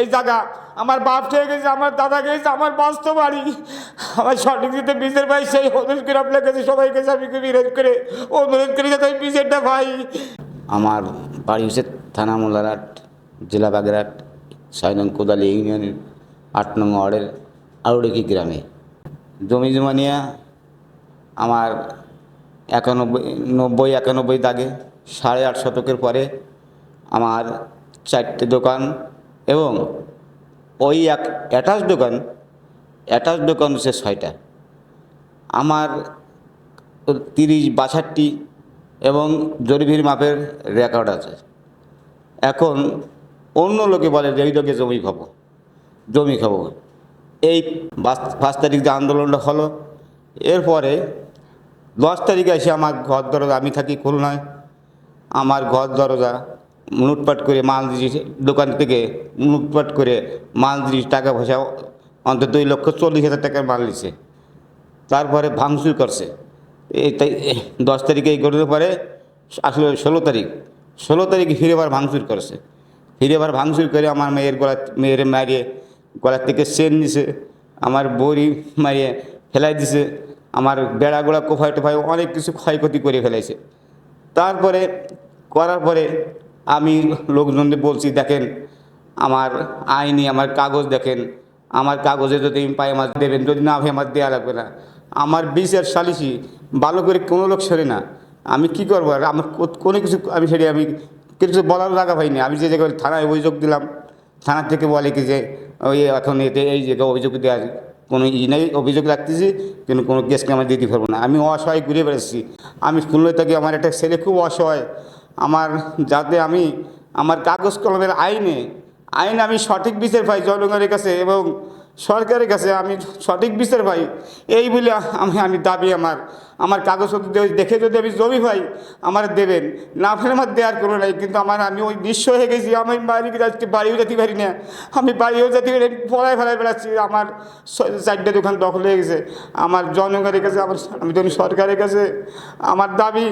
এই জায়গা। আমার বাপ থেকে গেছে, আমার দাদা গেছে আমার বাস্তব বাড়ি। আমার সঠিক দিতে বীজের ভাই সেই অনুরোধ করে আপনার কাছে সবাই কাছে আমি বিরোধ করে অনুরোধ করে যাতে আমি বীজেরটা ভাই আমার বাড়ি হচ্ছে থানা মোল্লারহাট, জেলা বাগেরহাট, ছয় নং কোদালি ইউনিয়নের আট নং ওয়ার্ডের আউড়েকি গ্রামে। জমি জমা নিয়ে আমার একানব্বই, নব্বই, একানব্বই দাগে সাড়ে আট শতকের পরে আমার চারটে দোকান এবং ওই এক অ্যাটাচ দোকান অ্যাটাচ দোকান হচ্ছে ছয়টা। আমার তিরিশ বাষট্টি এবং জরিভির মাপের রেকর্ড আছে। এখন অন্য লোকে বলে যে এই লোকে জমি খাব জমি খাব। এই পাঁচ তারিখ যে আন্দোলনটা হলো, এরপরে দশ তারিখে এসে আমার ঘর দরজা, আমি থাকি খুলনায়। আমার ঘর দরজা লুটপাট করে মাল দিয়েছে দোকান থেকে লুটপাট করে মাল দিয়েছে টাকা পয়সা অন্তত দুই লক্ষ চল্লিশ হাজার টাকার মাল নিছে। তারপরে ভাঙচুর করছে। এই তাই দশ তারিখে এই করার পরে আসলে ষোলো তারিখ, ষোলো তারিখে ফিরে আবার ভাঙচুর করছে। ফিরে আবার ভাঙচুর করে আমার মেয়ের গলা মেয়ের মারিয়ে গলার থেকে চেন নিছে, আমার বড়ি মারিয়ে ফেলাই দিছে, আমার বেড়া গোড়া কোফাই টোফাই অনেক কিছু ক্ষয়ক্ষতি করে ফেলাইছে। তারপরে, করার পরে আমি লোকজনদের বলছি, দেখেন, আমার আইনি, আমার কাগজ দেখেন, আমার কাগজে যদি আমার দেবেন, যদি না আমার দেওয়া লাগবে না। আমার বিচার সালিসি ভালো করে কোনো লোক সরে না। আমি কি করব? আর আমার কোনো কিছু আমি সেটা, আমি কিছু বলার জায়গা পাইনি। আমি যে জায়গায় থানায় অভিযোগ দিলাম, থানা থেকে বলে কি যে, ওই এখন এতে এই জায়গায় অভিযোগ দেওয়ার কোনো ই নেই, অভিযোগ রাখতেছি, কিন্তু কোনো কেসকে আমার দিতে পারব না। আমি অসহায় ঘুরে বেড়াচ্ছি। আমি খুলনা থেকে, আমার একটা ছেলে খুব অসহায়। আমার যাতে আমি আমার কাগজ কলমের আইনে, আইন আমি সঠিক বিচার পাই জনগণের কাছে এবং সরকারের কাছে আমি সঠিক বিচার পাই, এই বলে আমি আমি দাবি আমার। আমার কাগজ দেখে যদি আমি জমি পাই, আমার দেবেন। না ফেলে আমার দেওয়ার কোনো নাই, কিন্তু আমার আমি ওই নিঃস্ব হয়ে গেছি, আমি বাড়ি আজকে বাড়িও যেতে পারি না। আমি বাড়িও যেতে পারি পড়ায় ফেলায় বেড়াচ্ছি, আমার চারটে দোকান দখল হয়ে গেছে। আমার জনগণের কাছে, আমার আমি ধরুন সরকারের কাছে, আমার দাবি,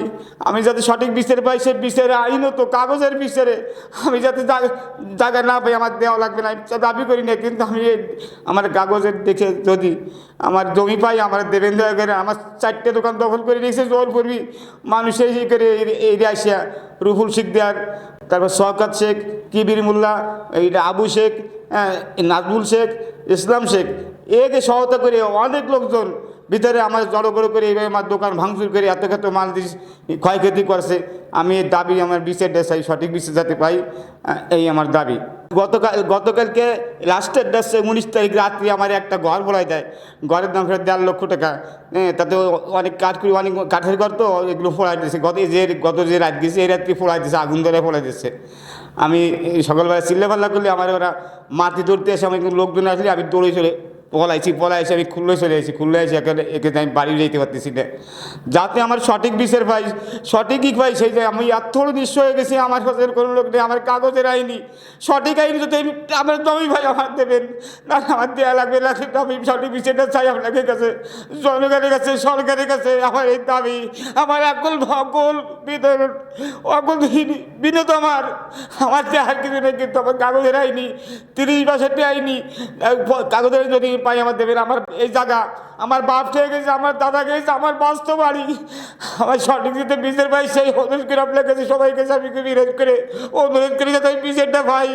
আমি যাতে সঠিক বিচার পাই, সে বিচারে আইনত কাগজের বিচারে। আমি যাতে জায়গা না পাই, আমার দেওয়া লাগবে না দাবি করি না, কিন্তু আমি আমার কাগজের দেখে যদি আমার জমি পাই আমার দেবেন করে আমার চারটে দোকান দখল করে রেখেছে জোর করবি মানুষ এই করে এই- আসিয়া রুহুল শিকদার তারপর শওকত শেখ কিবির মোল্লা এইটা আবু শেখ হ্যাঁ, নাজবুল শেখ ইসলাম শেখ একে সহায়তা করে অনেক লোকজন ভিতরে আমার জড়ো করে এইভাবে আমার দোকান ভাঙচুর করে এত কত মাল দিস ক্ষয়ক্ষতি করছে। আমি এই দাবি আমার বিচারটা চাই সঠিক বিচার যাতে পাই এই আমার দাবি। গতকাল গতকালকে লাস্টের ডেসে উনিশ তারিখ রাত্রি আমার একটা ঘর ভরাই দেয়। ঘরের দাম ফেরত দেড় লক্ষ টাকা। হ্যাঁ, তাতে অনেক কাঠ করি অনেক কাঠের ঘর তো এগুলো ফোড়াই দিয়েছে গত যে গত যে রাত গেছে এই রাত্রি ফোড়াই দিয়েছে আগুন ধরে ফোড়াই দিচ্ছে আমি সকালবেলা চিল্লে পাল্লা করলে আমার ওরা মাটি ধরতে এসে আমি লোকজন আসলে আমি দৌড়ে চলে পলাইছি পলাইছি আমি খুললে চলে এসেছি খুললে এসে একে একে আমি বাড়ি যেতে পারতেছি না। যাতে আমার সঠিক বিষের পাই, সঠিকই পাই, সেই যে আমি এত নিঃস্ব হয়ে গেছি, আমার কাছে কোনো লোক নেই, আমার কাগজের আইনি সঠিক আইনি যদি আমি, আমার জমি ভাই আমার দেবেন, না আমার দেওয়া লাগবে, না আমি সঠিক বিচারটা চাই আপনাদের কাছে। জনগণের কাছে, সরকারের কাছে, আমার এই দাবি, আমার একল অকল বিতরণ, অকল বিনোদ আমার। আমার দেওয়ার কিছু নেই, কিন্তু আমার কাগজের আইনি তিরিশ বাষট্টি আইনি কাগজের যদি পাই আমার দেবের আমার এই জায়গা, আমার বাপ খেয়ে গেছে, আমার দাদা গেছে আমার বাস্তব বাড়ি। আমার সঠিক দিতে বীজের ভাই সেই অনুরোধ করে আপনার কাছে সবাই কাছে আমি বিরোধ করে, অনুরোধ করে যাতে আমি বীজেরটা ভাই।